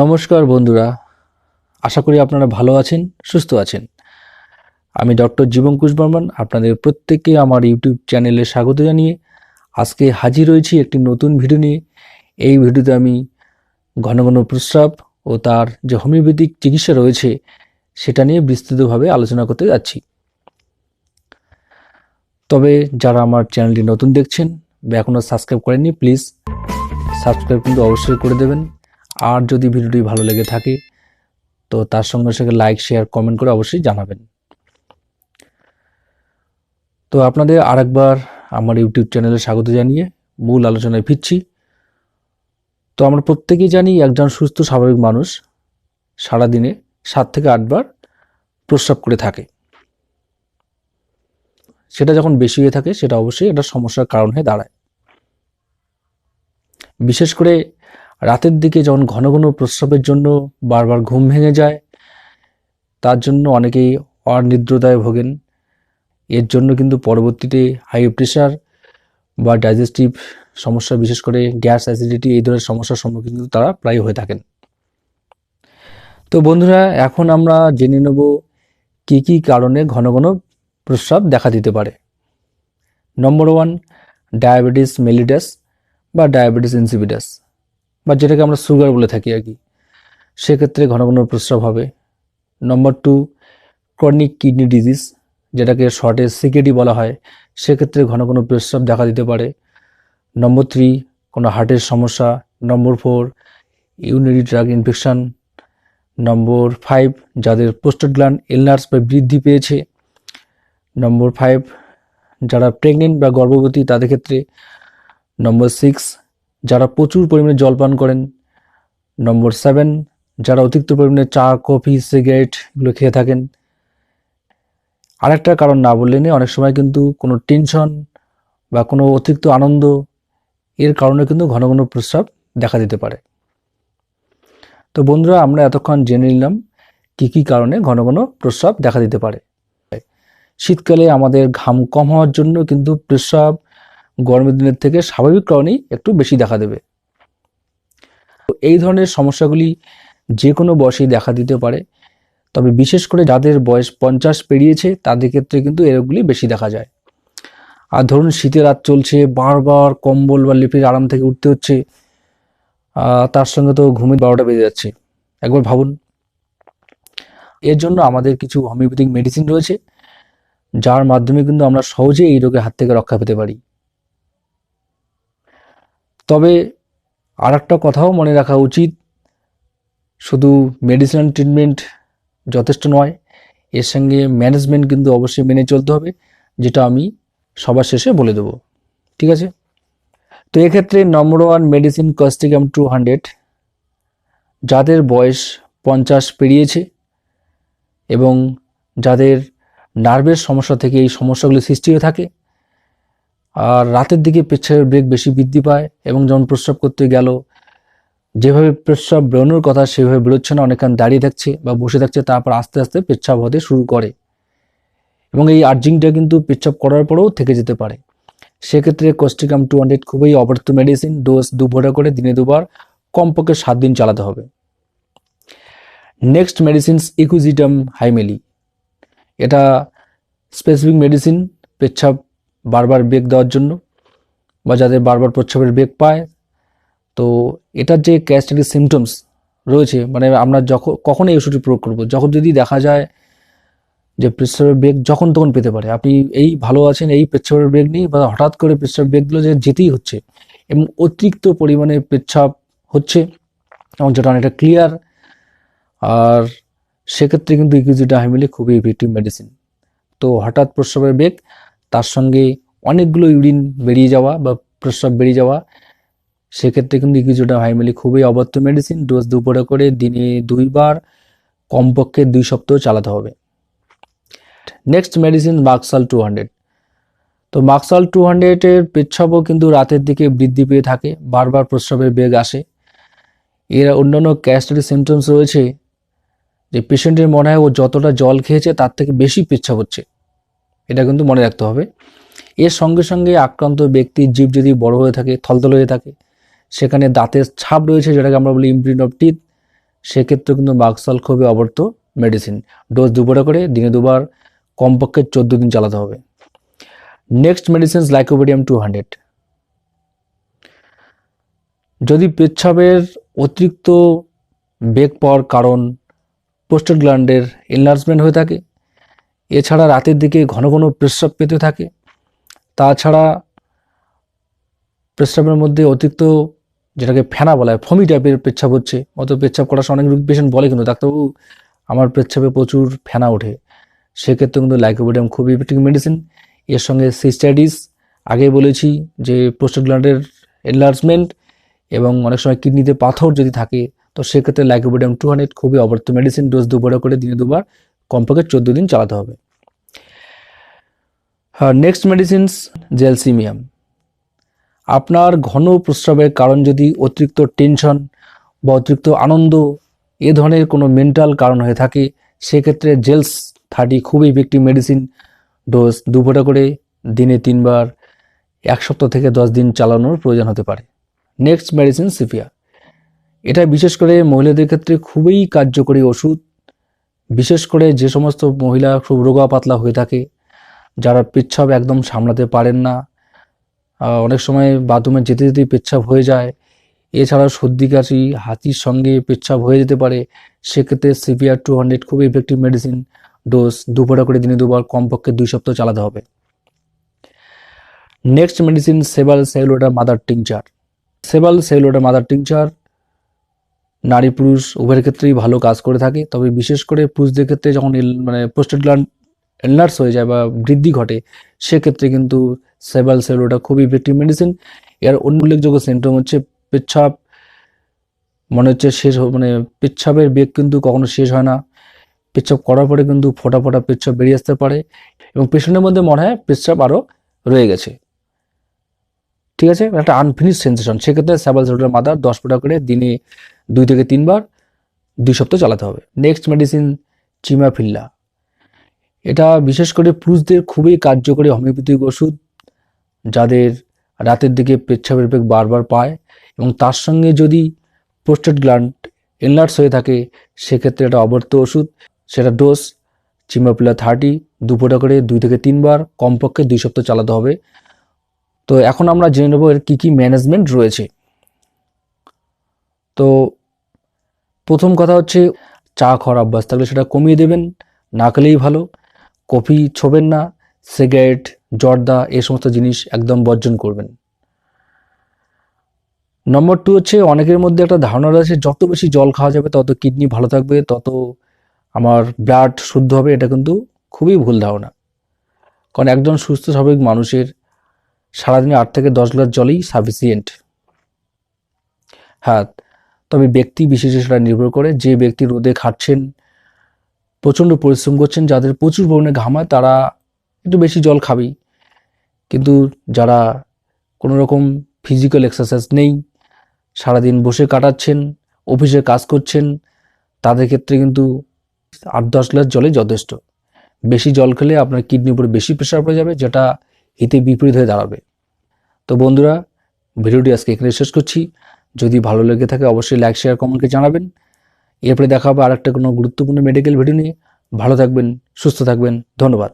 নমস্কার বন্ধুরা। আশা করি আপনারা ভালো আছেন, সুস্থ আছেন। আমি ডক্টর জীবন কুশ বর্মন, আপনাদের প্রত্যেককে আমার ইউটিউব চ্যানেলে স্বাগত জানিয়ে আজকে হাজির হয়েছি একটি নতুন ভিডিও নিয়ে। এই ভিডিওতে আমি ঘন ঘন প্রস্রাব ও তার যে হোমিওপ্যাথিক চিকিৎসা রয়েছে, সেটা নিয়ে বিস্তৃতভাবে আলোচনা করতে যাচ্ছি। তবে যারা আমার চ্যানেলটি নতুন দেখছেন বা এখনও সাবস্ক্রাইব করেননি, প্লিজ সাবস্ক্রাইব কিন্তু অবশ্যই করে দেবেন। আর যদি ভিডিওটি ভালো লেগে থাকে, তো তার সঙ্গে সঙ্গে লাইক শেয়ার কমেন্ট করে অবশ্যই জানাবেন। তো আপনাদের আরেকবার আমার ইউটিউব চ্যানেলে স্বাগত জানিয়ে মূল আলোচনায় ফিরছি। তো আমরা প্রত্যেকেই জানি একজন সুস্থ, স্বাভাবিক মানুষ সারাদিনে সাত থেকে আটবার প্রস্রাব করে থাকে। সেটা যখন বেশি হয়ে থাকে, সেটা অবশ্যই একটা সমস্যার কারণ হয়ে দাঁড়ায়। বিশেষ করে রাতের দিকে যখন ঘন ঘন প্রস্রাবের জন্য বারবার ঘুম ভেঙে যায়, তার জন্য অনেকেই অনিদ্রতায় ভোগেন। এর জন্য কিন্তু পরবর্তীতে হাই প্রেশার বা ডাইজেস্টিভ সমস্যা, বিশেষ করে গ্যাস অ্যাসিডিটি এই ধরনের সমস্যার সম্মুখীন কিন্তু তারা প্রায় হয়ে থাকেন। তো বন্ধুরা, এখন আমরা জেনে নেব কী কী কারণে ঘন ঘন প্রস্রাব দেখা দিতে পারে। নম্বর ওয়ান ডায়াবেটিস মেলিডাস বা ডায়াবেটিস ইনসিপিটাস বা যেটাকে আমরা সুগার বলে থাকি আর কি। সেক্ষেত্রে ঘন ঘন প্রস্রাব হবে। Number two chronic kidney disease যেটাকে শর্টে সিকেডি বলা হয়, সেক্ষেত্রে ঘন ঘন প্রস্রাব দেখা দিতে পারে। নম্বর থ্রি কোনো হার্টের সমস্যা। Number four urinary drug infection number five যাদের পোস্টেড গ্ল্যান্ড এলনার্স বা বৃদ্ধি পেয়েছে। নম্বর ফাইভ যারা প্রেগনেন্ট বা গর্ভবতী, তাদের ক্ষেত্রে। নম্বর সিক্স যারা প্রচুর পরিমাণে জল পান করেন নম্বর সেভেন যারা অতিরিক্ত পরিমাণে চা, কফি সিগারেট এগুলো খেয়ে থাকেন। আরেকটা কারণ না বললে নেই, অনেক সময় কিন্তু কোনো টেনশন বা কোনো অতিরিক্ত আনন্দ এর কারণে কিন্তু ঘন ঘন প্রস্রাব দেখা দিতে পারে। তো বন্ধুরা, আমরা এতক্ষণ জেনে নিলাম কী কী কারণে ঘন ঘন প্রস্রাব দেখা দিতে পারে। শীতকালে আমাদের ঘাম কম হওয়ার জন্য কিন্তু প্রস্রাব গরমের দিনের থেকে স্বাভাবিক কারণেই একটু বেশি দেখা দেবে। এই ধরনের সমস্যাগুলি যে কোনো বয়সেই দেখা দিতে পারে। তবে বিশেষ করে যাদের বয়স পঞ্চাশ পেরিয়েছে, তাদের ক্ষেত্রে কিন্তু এরকমগুলি বেশি দেখা যায়। আর ধরুন শীতের রাত চলছে, বারবার কম্বল বা লিপির আরাম থেকে উঠতে হচ্ছে তার সঙ্গে তো ঘুমের বারোটা বেজে যাচ্ছে। একবার ভাবুন। এর জন্য আমাদের কিছু হোমিওপ্যাথিক মেডিসিন রয়েছে, যার মাধ্যমে কিন্তু আমরা সহজে এই রোগের হাত থেকে রক্ষা পেতে পারি। তবে আর একটা কথাও মনে রাখা উচিত। শুধু মেডিসিনাল ট্রিটমেন্ট যথেষ্ট নয়, এর সঙ্গে ম্যানেজমেন্ট কিন্তু অবশ্যই মেনে চলতে হবে, যেটা আমি সবার শেষে বলে দেবো। ঠিক আছে? তো এক্ষেত্রে number one medicine causticum two hundred যাদের বয়স পঞ্চাশ পেরিয়েছে এবং যাদের নার্ভের সমস্যা থেকে এই সমস্যাগুলি সৃষ্টি হয়ে থাকে আর রাতের দিকে পেচ্ছাপের ব্রেক বেশি বৃদ্ধি পায় এবং যখন প্রস্রাব করতে গেল, যেভাবে পেচ্ছাপ বেরোনোর কথা সেভাবে বেরোচ্ছে না, অনেকক্ষণ দাঁড়িয়ে থাকছে বা বসে থাকছে, তারপর আস্তে আস্তে পেচ্ছাপ হতে শুরু করে। এবং এই আর্জিংটা কিন্তু পেচ্ছাপ করার পরেও থেকে যেতে পারে। সেক্ষেত্রে কোস্টিকাম টু হান্ড্রেড খুবই অপরত মেডিসিন ডোজ দু ভোটা করে দিনে দুবার কমপক্ষে সাত দিন চালাতে হবে। নেক্সট মেডিসিনস ইকুজিটাম হাইমেলি এটা স্পেসিফিক মেডিসিন পেচ্ছাপ বারবার বেগ দেওয়ার জন্য বা যাদের বারবার প্রস্রাবের বেগ পায়, তো এটার যে ক্যাস্টারি সিমটমস রয়েছে মানে আমরা যখন কখন এই ওষুধটি প্রয়োগ করব? যখন যদি দেখা যায় যে পেচ্ছাপের বেগ যখন তখন পেতে পারে, আপনি এই ভালো আছেন, এই পেচ্ছাপের বেগ নেই বা হঠাৎ করে পেচ্ছাপের বেগ দিল যে যেতেই হচ্ছে এবং অতিরিক্ত পরিমাণে পেচ্ছাপ হচ্ছে এবং যেটা অনেকটা ক্লিয়ার আর সেক্ষেত্রে কিন্তু ইকুইজিটা হাইমিলি খুবই ইফেক্টিভ মেডিসিন তো হঠাৎ প্রস্রাবের বেগ, তার সঙ্গে অনেকগুলো ইউরিন বেরিয়ে যাওয়া বা প্রস্রাব বেরিয়ে যাওয়া, সেক্ষেত্রে কিন্তু ইকুইজিটা হাইমিলি খুবই অবত্য মেডিসিন ডোজ দুপুরে করে দিনে দুইবার, কমপক্ষে দুই সপ্তাহ চালাতে হবে। নেক্সট মেডিসিন মাক্সাল টু হান্ড্রেড তো মাক্সাল টু হান্ড্রেডের পেচ্ছাপও কিন্তু রাতের দিকে বৃদ্ধি পেয়ে থাকে, বারবার প্রস্রাবের বেগ আসে। এর অন্যান্য ক্যাস্টারি সিমটমস রয়েছে, যে পেশেন্টের মনে হয় ও যতটা জল খেয়েছে তার থেকে বেশি পেচ্ছাপ হচ্ছে। এটা কিন্তু মনে রাখতে হবে। এর সঙ্গে সঙ্গে আক্রান্ত ব্যক্তির জীব যদি বড় হয়ে থাকে, থলথল হয়ে থাকে, সেখানে দাঁতের ছাপ রয়েছে যেটাকে আমরা বলি ইমপ্রিন্ট অফ টিথ সেক্ষেত্রে কিন্তু বাক্সাল খুবই অবর্ত মেডিসিন ডোজ দুবার করে, দিনে দুবার, কমপক্ষে চোদ্দ দিন চালাতে হবে। Next medicines lycopodium two hundred যদি পেচ্ছাবের অতিরিক্ত বেগ পাওয়ার কারণ পোস্টেড গ্ল্যান্ডের এনলার্জমেন্ট হয়ে থাকে, এছাড়া রাতের দিকে ঘন ঘন প্রস্রাব পেতে থাকে তাছাড়া প্রস্রাবের মধ্যে অতিরিক্ত যেটাকে ফেনা বলা হয়, ফমি টাইপের পেচ্ছাপ হচ্ছে। অত পেচ্ছাপ করার সময় অনেক রোগী পেশেন্ট বলে কিন্তু ডাক্তারবাবু, আমার পেচ্ছাপে প্রচুর ফেনা ওঠে। সেক্ষেত্রে কিন্তু লাইকোবিডিয়াম খুবই ইফেক্টিভ মেডিসিন এর সঙ্গে সিস্টাইটিস আগে বলেছি যে গ্ল্যান্ডের এনলার্জমেন্ট এবং অনেক সময় কিডনিতে পাথর যদি থাকে, তো সেক্ষেত্রে লাইকোবিডিয়াম টু হান্ড্রেড খুবই অবর্ত মেডিসিন ডোজ দুবার করে দিনে দুবার, কমপক্ষে চোদ্দ দিন চালাতে হবে। নেক্সট মেডিসিনস জেলসিমিয়াম আপনার ঘন প্রস্রাবের কারণ যদি অতিরিক্ত টেনশন বা অতিরিক্ত আনন্দ এ ধরনের কোনো মেন্টাল কারণ হয়ে থাকে, সেক্ষেত্রে জেলস থার্টি খুবই ইফেক্টিভ মেডিসিন ডোজ দুপুরে করে দিনে তিনবার, এক সপ্তাহ থেকে দশ দিন চালানোর প্রয়োজন হতে পারে। নেক্সট মেডিসিন সিফিয়া এটা বিশেষ করে মহিলাদের ক্ষেত্রে খুবই কার্যকরী ওষুধ। বিশেষ করে যে সমস্ত মহিলা খুব রোগা পাতলা হয়ে থাকে যারা পেচ্ছাপ একদম সামলাতে পারেন না অনেক সময় বাথরুমে যেতে যেতে পেচ্ছাপ হয়ে যায়। এছাড়াও সর্দি, কাশি, হাতির সঙ্গে পেচ্ছাপ হয়ে যেতে পারে। সেক্ষেত্রে সিপিআর টু হান্ড্রেড খুবই ইফেক্টিভ মেডিসিন ডোজ দুপুরে করে দিনে দুবার, কমপক্ষে দুই সপ্তাহ চালাতে হবে। Next medicine sabal serrulata mother tincture sabal serrulata mother tincture নারী পুরুষ উভয়ের ক্ষেত্রেই ভালো কাজ করে থাকে। তবে বিশেষ করে পুরুষদের ক্ষেত্রে যখন মানে পোস্টেড গ্ল্যান্ড এনলার্স হয়ে যায় বা বৃদ্ধি ঘটে, সেক্ষেত্রে কিন্তু সেবাল সেলুলোটা খুবই ইফেক্টিভ মেডিসিন এর অন্য উল্লেখযোগ্য সিমটম হচ্ছে পেচ্ছাপ, মনে হচ্ছে শেষ মানে পেচ্ছাপের বেগ কিন্তু কখনো শেষ হয় না। পেচ্ছাপ করার পরে কিন্তু ফোটা ফোটা পেচ্ছাপ বেরিয়ে আসতে পারে এবং পেশেন্টের মধ্যে মনে হয় পেচ্ছাপ আরও রয়ে গেছে। ঠিক আছে? একটা আনফিনিশ সেন্সেশন সেক্ষেত্রে স্যাবাল সেলুলার মাদার দশ ফোঁটা করে দিনে দুই থেকে তিনবার, দুই সপ্তাহ চালাতে হবে। নেক্সট মেডিসিন চিমাফিল্লা এটা বিশেষ করে পুরুষদের খুবই কার্যকরী হোমিওপ্যাথিক ওষুধ, যাদের রাতের দিকে পেচ্ছাপের বেগ বারবার পায় এবং তার সঙ্গে যদি প্রোস্টেট গ্ল্যান্ড এনলার্স হয়ে থাকে, সেক্ষেত্রে এটা অবর্ত ওষুধ। সেটা ডোজ চিমাপিলা থার্টি দুপুরটা করে দুই থেকে তিনবার, কমপক্ষে দুই সপ্তাহ চালাতে হবে। তো এখন আমরা জেনে নেব এর কী কী ম্যানেজমেন্ট রয়েছে। তো প্রথম কথা হচ্ছে, চা খাওয়ার অভ্যাস থাকলে সেটা কমিয়ে দেবেন, না খেলেই ভালো। কফি ছোবেন না, সিগারেট, জর্দা এই সমস্ত জিনিস একদম বর্জন করবেন। নম্বর টু হচ্ছে অনেকের মধ্যে একটা ধারণা রয়েছে, যত বেশি জল খাওয়া যাবে, তত কিডনি ভালো থাকবে, তত আমার ব্লাড শুদ্ধ হবে, এটা কিন্তু খুবই ভুল ধারণা। কারণ একজন সুস্থ স্বাভাবিক মানুষের সারাদিনে আট থেকে দশ গ্লাস জলই সাফিসিয়েন্ট হ্যাঁ তবে ব্যক্তি বিশেষে সেটা নির্ভর করে, যে ব্যক্তি রোদে খাটছেন প্রচণ্ড পরিশ্রম করছেন, যাদের প্রচুর পরিমাণে ঘামায় তারা একটু বেশি জল খাবেই। কিন্তু যারা কোনো রকম ফিজিক্যাল এক্সারসাইজ নেই, সারাদিন বসে কাটাচ্ছেন, অফিসে কাজ করছেন, তাদের ক্ষেত্রে কিন্তু আট দশ গ্লাস জলে যথেষ্ট। বেশি জল খেলে আপনার কিডনির উপরে বেশি প্রেশার পড়ে যাবে, যেটা হিতে বিপরীত হয়ে দাঁড়াবে। তো বন্ধুরা, ভিডিওটি আজকে এখানে শেষ করছি। যদি ভালো লেগে থাকে, অবশ্যই লাইক শেয়ার কমেন্টকে জানাবেন। এরপরে দেখা হবে আর একটা কোনো গুরুত্বপূর্ণ মেডিকেল ভিডিও নিয়ে। ভালো থাকবেন, সুস্থ থাকবেন, ধন্যবাদ।